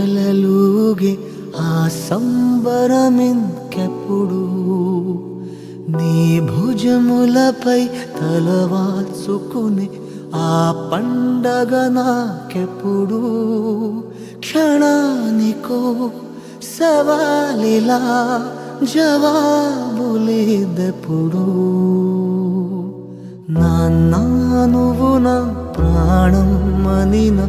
ఊయలలుగే ఆ సంబరమింకెప్పుడు? నీ భుజములపై తలవాల్చుకుని ఆ పండగ నాకెప్పుడు? క్షణానికో సవాలిలా జవాబులేదెప్పుడు? నాన్న నువ్వు నా ప్రాణం మనిన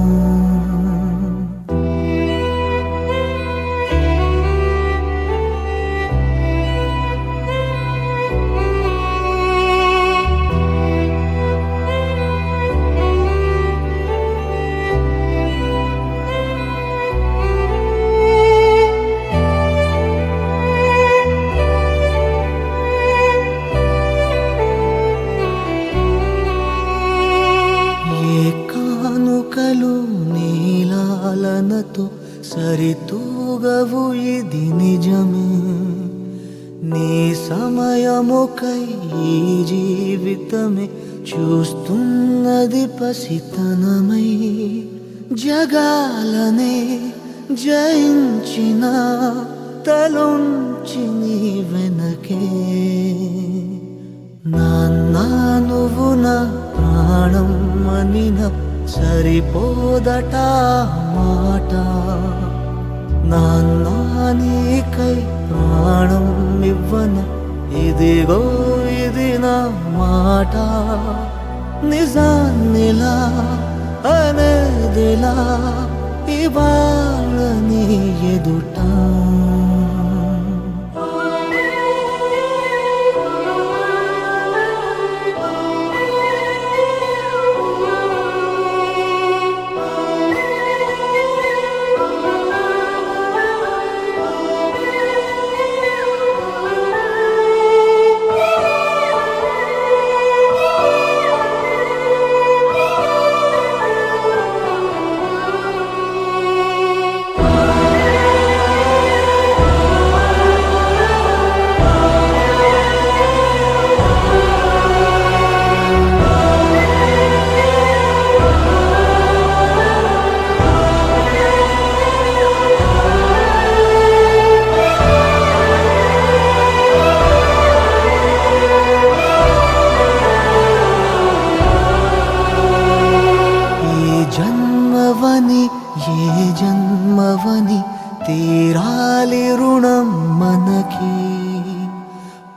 సరితూగవు ఇది నిజమే. నీ సమయముకై ఈ జీవితమే చూస్తున్నది పసితనమై. జగాలనే జయించిన తలొంచి నీ వెనకే. నాన్న నువ్వు నా ప్రాణం మనిన సరిపోదట మాట. నీకై ప్రాణం ఇవ్వన. ఇదిగో ఇది నా మాట. నిజాన్నిలా అనేదిలా ఇవాళ నీ ఎదుటా.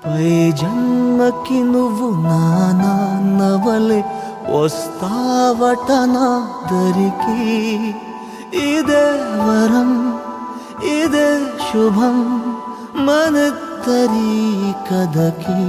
పై జన్మకి నువ్వు నా నాన్నవలే వస్తావట నా దరికి? ఇదే వరం ఇదే శుభం మనద్దరి కథకి.